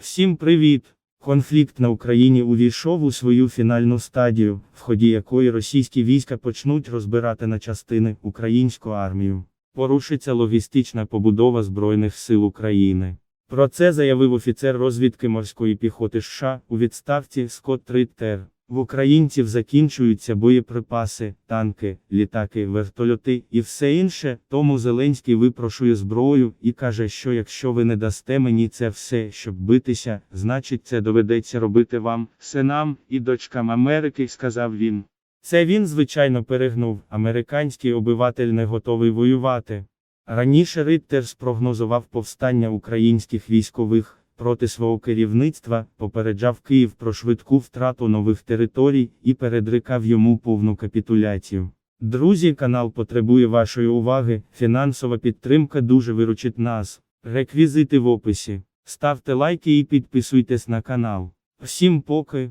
Всім привіт! Конфлікт на Україні увійшов у свою фінальну стадію, в ході якої російські війська почнуть розбирати на частини українську армію. Порушиться логістична побудова Збройних сил України. Про це заявив офіцер розвідки морської піхоти США у відставці Скотт Риттер. В українців закінчуються боєприпаси, танки, літаки, вертольоти і все інше. Тому Зеленський випрошує зброю і каже, що якщо ви не дасте мені це все, щоб битися, значить це доведеться робити вам, синам і дочкам Америки, сказав він. Це він, звичайно, перегнув. Американський обиватель не готовий воювати. Раніше Риттер спрогнозував повстання українських військових проти свого керівництва, попереджав Київ про швидку втрату нових територій і передрикав йому повну капітуляцію. Друзі, канал потребує вашої уваги. Фінансова підтримка дуже виручить нас. Реквізити в описі. Ставте лайки і підписуйтесь на канал. Всім поки.